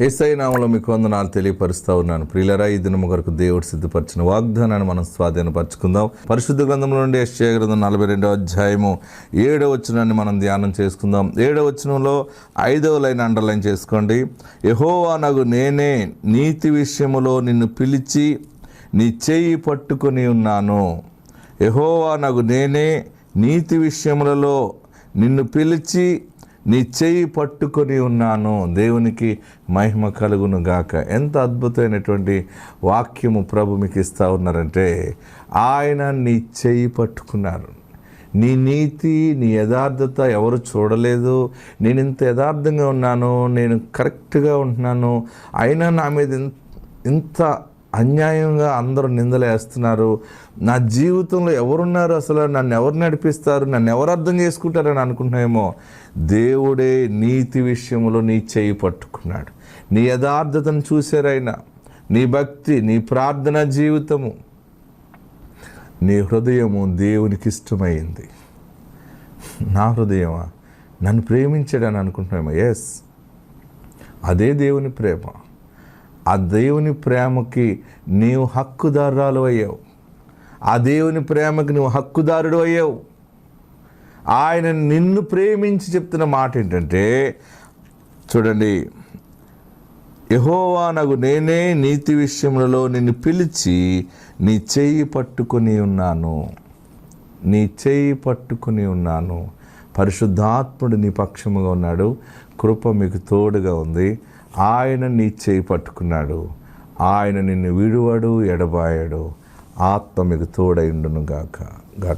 ఏసై నామంలో మీకు వందనాలు తెలియపరుస్తూ ఉన్నాను. ప్రియులరా ఈ దినము కొరకు దేవుడు సిద్ధపరిచిన వాగ్దానాన్ని మనం స్వాధీనపరచుకుందాం. పరిశుద్ధ గ్రంథంలో నుండి యెషయా గ్రంథం నలభై రెండవ అధ్యాయము ఏడవ వచనాన్ని మనం ధ్యానం చేసుకుందాం. ఏడవ వచనంలో ఐదవ లైన్ అండర్లైన్ చేసుకోండి. యహోవా నగు నేనే నీతి విషయములో నిన్ను పిలిచి నీ చేయి పట్టుకొని ఉన్నాను. యహోవా నగు నేనే నీతి విషయములలో నిన్ను పిలిచి నీ చేయి పట్టుకొని ఉన్నాను. దేవునికి మహిమ కలుగును గాక. ఎంత అద్భుతమైనటువంటి వాక్యము ప్రభు మీకు ఇస్తా ఉన్నారంటే ఆయన నీ చెయ్యి పట్టుకున్నారు. నీ నీతి నీ యథార్థత ఎవరు చూడలేదు. నేను ఇంత యథార్థంగా ఉన్నాను నేను కరెక్ట్గా ఉంటున్నాను. అయినా నా మీద ఇన్- ఇంత అన్యాయంగా అందరూ నిందలేస్తున్నారు నా జీవితంలో ఎవరున్నారు అసలు? నన్ను ఎవరు నడిపిస్తారు? నన్ను ఎవరు అర్థం చేసుకుంటారని అనుకుంటున్నామేమో దేవుడే నీతి విషయంలో నీ చేయి పట్టుకున్నాడు. నీ యథార్థతను చూసారైనా నీ భక్తి నీ ప్రార్థన జీవితము నీ హృదయము దేవునికి ఇష్టమైంది. నా హృదయమా? నన్ను ప్రేమించాడని అనుకుంటున్నామా ఎస్ అదే దేవుని ప్రేమ. ఆ దేవుని ప్రేమకి నీవు హక్కుదారురాలు అయ్యావు. ఆ దేవుని ప్రేమకి నువ్వు హక్కుదారుడు అయ్యావు. ఆయన నిన్ను ప్రేమించి చెప్తున్న మాట ఏంటంటే చూడండి యహోవా నగు నేనే నీతి విషయములలో నిన్ను పిలిచి నీ చెయ్యి పట్టుకొని ఉన్నాను. నీ చెయ్యి పట్టుకుని ఉన్నాను. పరిశుద్ధాత్ముడు నీ పక్షముగా ఉన్నాడు. కృప మీకు తోడుగా ఉంది. ఆయన నీ చేయి పట్టుకున్నాడు. ఆయన నిన్ను విడువడు ఎడబాయడు. ఆత్మ మీకు తోడైండును గాక. గాడ్